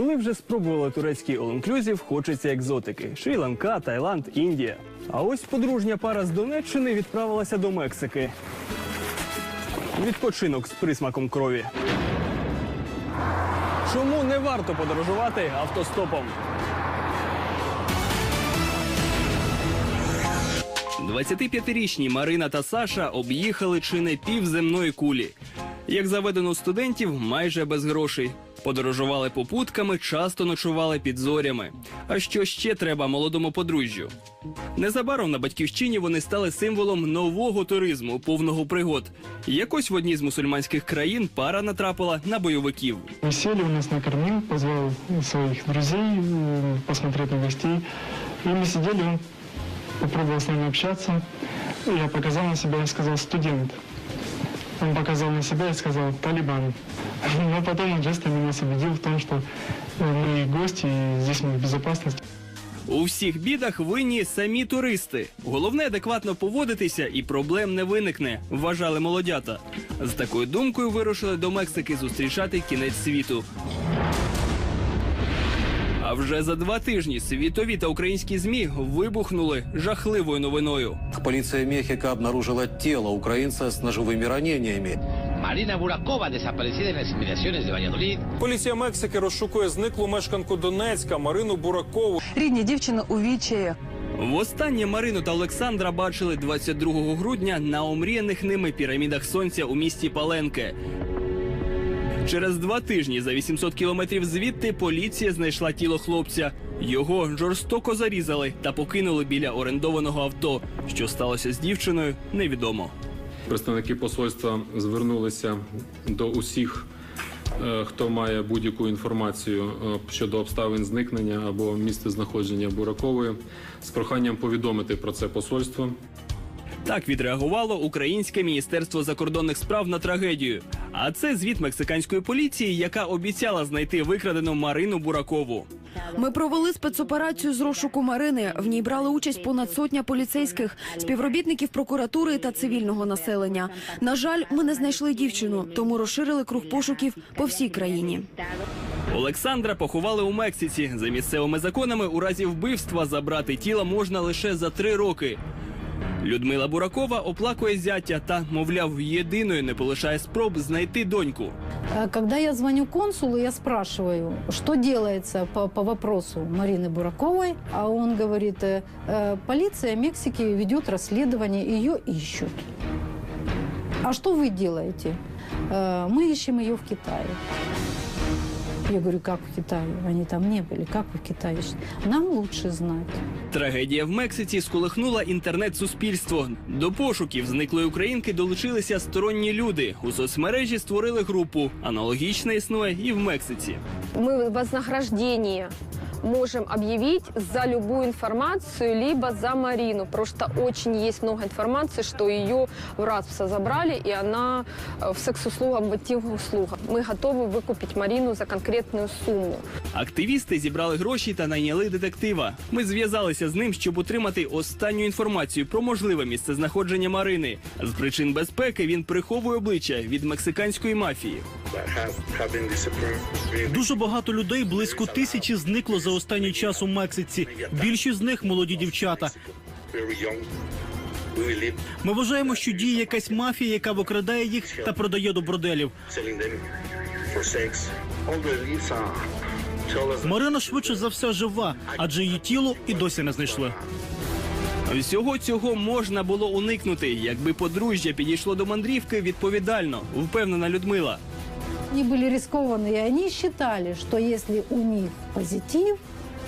Коли вже спробували турецький all-inclusive, хочеться екзотики: Шрі-Ланка, Таїланд, Індія. А ось подружня пара з Донеччини відправилася до Мексики. Відпочинок з присмаком крові. Чому не варто подорожувати автостопом? 25-річні Марина та Саша об'їхали чи не пів земної кулі. Як заведено студентів, майже без грошей. Подорожували попутками, часто ночували під зорями. А що ще треба молодому подружжю? Незабаром на батьківщині вони стали символом нового туризму, повного пригод. Якось в одній з мусульманських країн пара натрапила на бойовиків. Мы сели, он нас накормил, позвал своих друзей э, посмотреть на гостей. И мы сидели, он попробовал с нами общаться. Я показал на себя и сказал «студент». Он показал на себя и сказал «талибан». Но потом он жестами нас убедил в том, что э, мы гости, и здесь мы в безопасности. У всіх бідах винні самі туристи. Головне адекватно поводитися і проблем не виникне, вважали молодята. З такою думкою вирушили до Мексики зустрічати кінець світу. А вже за два тижні світові та українські змі вибухнули жахливою новиною. Полиция Мехико обнаружила тело украинца с ножевыми ранениями. Marina Burakova, desaparecida en las inmediaciones de Valladolid. Поліція Мексики розшукує зниклу мешканку Донецька Марину Буракову. Рідні дівчини у відчаї. Востаннє Марину та Олександра бачили 22 грудня на омріяних ними пірамідах сонця у місті Паленке. Через два тижні за 800 кілометрів звідти поліція знайшла тіло хлопця. Його жорстоко зарізали та покинули біля орендованого авто. Що сталося з дівчиною, невідомо. Представники посольства звернулися до усіх, е, хто має будь-яку інформацію е, щодо обставин зникнення або місця знаходження Буракової з проханням повідомити про це посольство. Так відреагувало Українське міністерство закордонних справ на трагедію. А це звіт мексиканської поліції, яка обіцяла знайти викрадену Марину Буракову. Ми провели спецоперацію з розшуку Марини. В ній брали участь понад сотня поліцейських, співробітників прокуратури та цивільного населення. На жаль, ми не знайшли дівчину, тому розширили круг пошуків по всій країні. Олександра поховали у Мексиці. За місцевими законами у разі вбивства забрати тіло можна лише за три роки. Людмила Буракова оплакує зятя та, мовляв, єдиною не полишає спроб знайти доньку. Э, Когда я звоню консулу, я спрашиваю, что делается по, по вопросу Марины Бураковой, а он говорит, э, э, полиция Мексики ведет расследование, ее ищут. А что вы делаете? «Э, Мы ищем ее в Китае. Я говорю, как в Китае? Они там не были. Как вы в Китае ищете? Нам лучше знать. Трагедія в Мексиці сколихнула інтернет-суспільство. До пошуків зниклої українки долучилися сторонні люди. У соцмережі створили групу. Аналогічна існує і в Мексиці. мы вознаграждение можем объявить за любую информацию, либо за Марину. Потому что очень есть много информации, что ее в рабство забрали, и она э, в секс-услугах, в интимных услугах. Мы готовы выкупить Марину за конкретную сумму. Активісти зібрали гроші та найняли детектива. Ми зв'язалися з ним, щоб отримати останню інформацію про можливе місце знаходження Марини. З причин безпеки він приховує обличчя від мексиканської мафії. Дуже багато людей, близько тисячі, зникло за останній час у Мексиці. Більшість з них молоді дівчата. Ми вважаємо, що діє якась мафія, яка викрадає їх та продає до борделів. Марина швидше за все жива, адже її тіло і досі не знайшли. Всього цього можна було уникнути, якби подружжя підійшло до мандрівки відповідально, впевнена Людмила Они были рискованные, и они считали, что если у них позитив,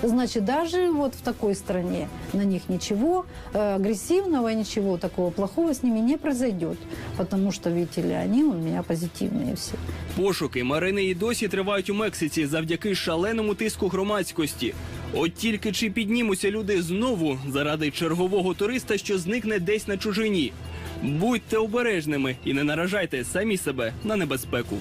значит, даже вот в такой стране на них ничего э, агрессивного, ничего такого плохого с ними не произойдет. Потому что, видите ли, они у меня позитивные все. Пошуки Марини і досі тривають у Мексиці завдяки шаленому тиску громадськості. От тільки чи піднімуться люди знову заради чергового туриста, що зникне десь на чужині. Будьте обережними і не наражайте самі себе на небезпеку.